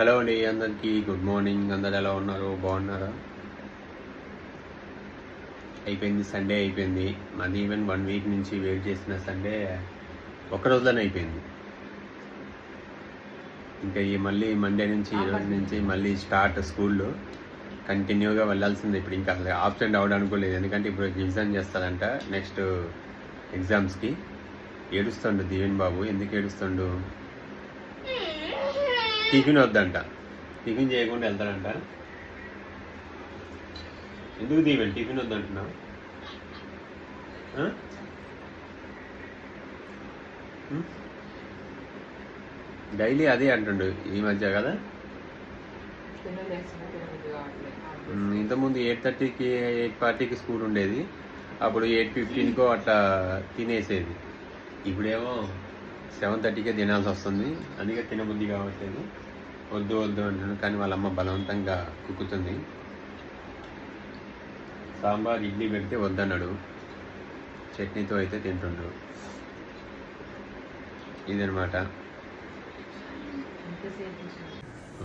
Hello అండి అందరికీ good morning. అందరు ఎలా ఉన్నారు? బాగున్నారా? అయిపోయింది సండే అయిపోయింది. మన ఈవెన్ వన్ వీక్ నుంచి వెయిట్ చేసిన సండే ఒక రోజులోనే అయిపోయింది. ఇంకా ఈ మళ్ళీ మండే నుంచి ఈ రోజు నుంచి మళ్ళీ స్టార్ట్ స్కూల్లో. కంటిన్యూగా వెళ్ళాల్సింది ఇప్పుడు. ఇంకా అసలు ఆబ్సెంట్ అవ్వడానికి లేదు ఎందుకంటే ఇప్పుడు రివిజన్ చేస్తారంట నెక్స్ట్ ఎగ్జామ్స్కి. ఏడుస్తుండు దీవెన్ బాబు. ఎందుకు ఏడుస్తుండు? టిఫిన్ వద్దంట. టిఫిన్ చేయకుండా వెళ్తాడంట. ఎందుకు దీవెన్? టిఫిన్ వద్దంటున్నావు? డైలీ అదే అంటుండు ఈ మధ్య కదా? ఇంతకుముందు ఎయిట్ థర్టీకి ఎయిట్ ఫార్టీకి స్కూల్ ఉండేది. అప్పుడు ఎయిట్ ఫిఫ్టీన్కో అట్లా తినేసేది. ఇప్పుడేమో సెవెన్ థర్టీకే తినాల్సి వస్తుంది. అందుకే తినబుద్ధి కావట్లేదు. వద్దు వద్దు అంటున్నాడు. కానీ వాళ్ళ అమ్మ బలవంతంగా కుక్కుతుంది. సాంబార్ ఇడ్లీ పెడితే వద్దన్నాడు. చట్నీతో అయితే తింటుండ్రు ఇదనమాట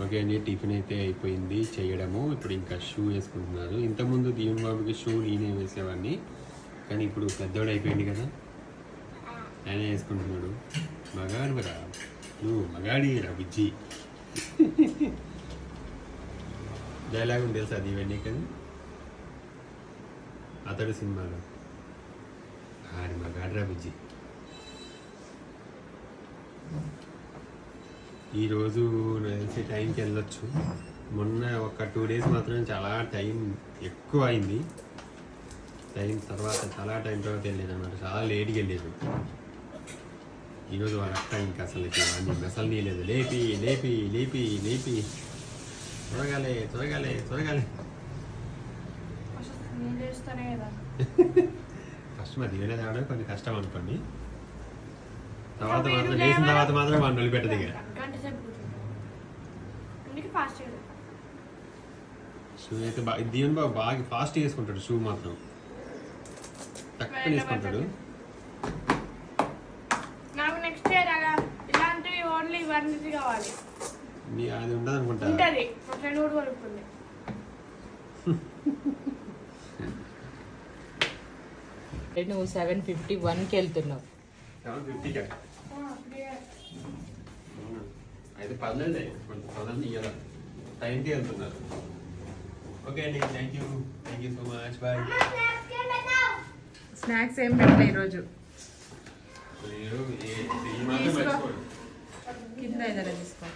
ఓకే అండి టిఫిన్ అయితే అయిపోయింది చేయడము. ఇప్పుడు ఇంకా షూ వేసుకుంటున్నారు. ఇంతకుముందు దీవెన్ బాబుకి షూ నేనే వేసేవాడిని. కానీ ఇప్పుడు పెద్దోడు అయిపోయింది కదా. ఆయన వేసుకుంటున్నాడు. మగాడు రా. నువ్వు మగాడి రా బుజ్జి. డైలాగ్ ఉంది తెలుసా ఇవన్నీ కానీ? అతడు సినిమాలో. ఆడి మా గాడ్రా బుజ్జి. ఈరోజు నాకు తెలిసి టైంకి వెళ్ళొచ్చు. మొన్న ఒక టూ డేస్ మాత్రం చాలా టైం ఎక్కువ అయింది. టైం తర్వాత చాలా టైం తర్వాత వెళ్ళేది అనమాట చాలా లేట్గా వెళ్ళేది. ఈరోజు వాళ్ళ అక్క ఇంకా అసలు అన్ని మెసలు నీయలేదు. లేపి లేపి లేపి లేపి. త్వరగాలే త్వరగాలే త్వరగాలే. ఫస్ట్ మరి దిగలే తేవడం కొంచెం కష్టం అనుకోండి. తర్వాత మాత్రం లేచిన తర్వాత మాత్రం వాడిని వదిలిపెట్టదు ఇక. షూ అయితే బాగా దీవెన్ బాబు బాగా ఫాస్ట్ వేసుకుంటాడు షూ మాత్రం. తక్కువ వేసుకుంటాడు నాకు నెక్స్ట్ ఇయర్ అలా ఇలాంటివి ఓన్లీ వన్ కావాలి. నీ అది ఉండదు అనుకుంటా ఉంటది. మా ఫ్రెండ్ కూడా కొనుక్కుంది. నువ్వు సెవెన్ ఫిఫ్టీ వన్కి వెళ్తున్నావు సెవెన్ ఫిఫ్టీకి? అయితే పర్లేదు కొంచెం పర్లేదు ఇయ్యాల. టైంకి వెళ్తున్నారు. ఓకే అండి thank you thank you so much bye snacks ఏం పెట్టలే ఈరోజు. కింద ఏదైనా తీసుకో.